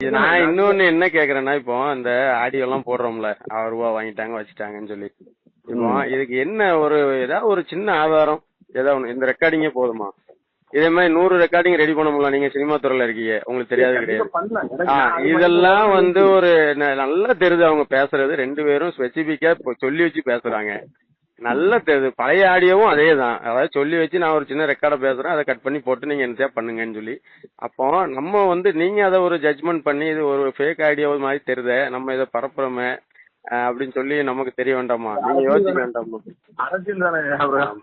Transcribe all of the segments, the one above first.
நான் இன்னொன்னு என்ன கேக்குறேன்னா இப்போ இந்த ஆடியோ எல்லாம் போடுறோம்ல ஆறு ரூபா வாங்கிட்டாங்க வச்சுட்டாங்கன்னு சொல்லி. இப்போ இதுக்கு என்ன ஒரு ஏதாவது ஒரு சின்ன ஆதாரம் ஏதாவது ஒண்ணு இந்த ரெக்கார்டிங்கே போதுமா? இதே மாதிரி நூறு ரெக்கார்டிங் ரெடி பண்ண முடியல நீங்க சினிமா துறையில இருக்கீங்க உங்களுக்கு தெரியாது கிடையாது. இதெல்லாம் வந்து ஒரு நல்லா தெரியுது அவங்க பேசுறது ரெண்டு பேரும் ஸ்பெசிபிக்கா சொல்லி வச்சு பேசுறாங்க. நல்லா பழைய ஆடியோவும் அதே தான் அதாவது சொல்லி வச்சு நான் ஒரு சின்ன ரெக்கார்டை பேசுறேன். அதை கட் பண்ணி போட்டு நீங்க என்ன பண்ணுங்கன்னு சொல்லி. அப்போ நம்ம வந்து நீங்க அதை ஒரு ஜட்ஜ்மெண்ட் பண்ணி இது ஒரு ஃபேக் ஆடியோ மாதிரி தெரியுதே? நம்ம இதை பரப்புறோமே அப்படின்னு சொல்லி நமக்கு தெரிய வேண்டாமா? நீங்க யோசிக்க வேண்டாமா? அரசியல்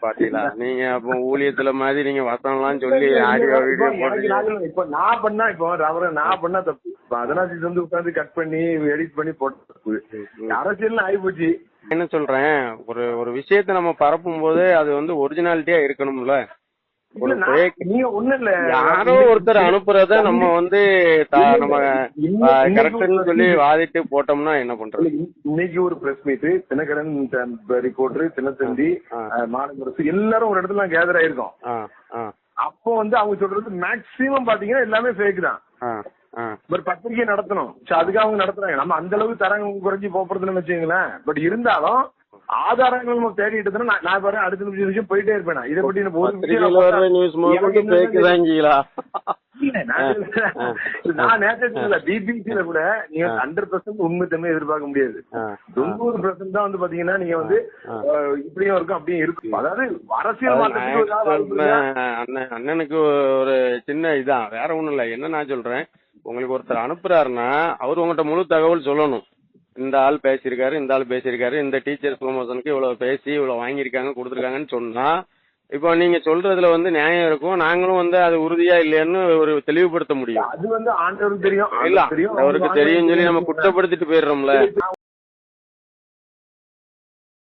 பாத்தீங்களா? நீங்க அப்போ ஊழியத்துல மாதிரி நீங்க வசனம்லாம் சொல்லி ஆடியோ வீடியோ போட்டு இப்ப நான் பண்ணா இப்போ நான் பண்ணா தப்பு. இது வந்து உட்காந்து கட் பண்ணி எடிட் பண்ணி போட்டு தப்பு அரசியல்னு ஆயிப்போச்சு. என்ன சொல்றேன்? ஒரு ஒரு விஷயத்த நம்ம பரப்பும் போது அது வந்து ஒரிஜினாலிட்டியா இருக்கணும்ல. யாரோ ஒருத்தர் அனுப்புறத நம்ம வந்து நம்ம இன்னைக்கு- கரெக்ட்னு சொல்லி வாதிட்டு போட்டோம்னா என்ன பண்றது? இன்னைக்கு ஒரு press meet Dinakaran reporter Dinathanthi. மாநகரசு எல்லாரும் ஒரு இடத்துல கேதர் ஆயிருக்கோம். அப்போ வந்து அவங்க சொல்றது மேக்சிமம் பாத்தீங்கன்னா எல்லாமே ஃபேக் தான். ஒரு பத்திரிகை நடத்தணும். சரி, அதுக்கு அவங்க நடத்துறாங்க. நம்ம அந்த அளவுக்கு தரங்க குறைஞ்சி போறதுன்னு வச்சுங்களேன் பட் இருந்தாலும் ஆதாரங்கள் நம்ம தேடிட்டு நான் நான் பாரு அடுத்த நிமிஷம் நிமிஷம் போயிட்டே இருப்பேன். இதை பத்தி எனக்கு ஒரு நியூஸ் நான் நேற்று பிபிசில கூட நீங்க ஹண்ட்ரட் பர்சன்ட் உண்மை தன்மை எதிர்பார்க்க முடியாது. தொண்ணூறு பர்சன்ட் தான் வந்து பாத்தீங்கன்னா நீங்க வந்து இப்படியும் இருக்கும் அப்படியும் இருக்கும். அதாவது அரசியல் அண்ணனுக்கு ஒரு சின்ன இதான். வேற ஒண்ணும் இல்ல. என்ன நான் சொல்றேன்? உங்களுக்கு ஒருத்தர் அனுப்புறாருன்னா அவர் உங்ககிட்ட முழு தகவல் சொல்லணும். இந்த ஆள் பேசியிருக்காரு இந்த ஆள் பேசியிருக்காரு இந்த டீச்சர்ஸ் ப்ரொமோஷனுக்கு இவ்வளவு பேசி இவ்வளவு வாங்கியிருக்காங்க கொடுத்துருக்காங்கன்னு சொன்னா இப்போ நீங்க சொல்றதுல வந்து நியாயம் இருக்கும். நாங்களும் வந்து அது உறுதியா இல்லையான்னு ஒரு தெளிவுபடுத்த முடியும். அது வந்து ஆண்டவருக்கு தெரியும் இல்ல அவருக்கு தெரியும் சொல்லி நம்ம குற்றப்படுத்திட்டு போயிடுறோம்ல.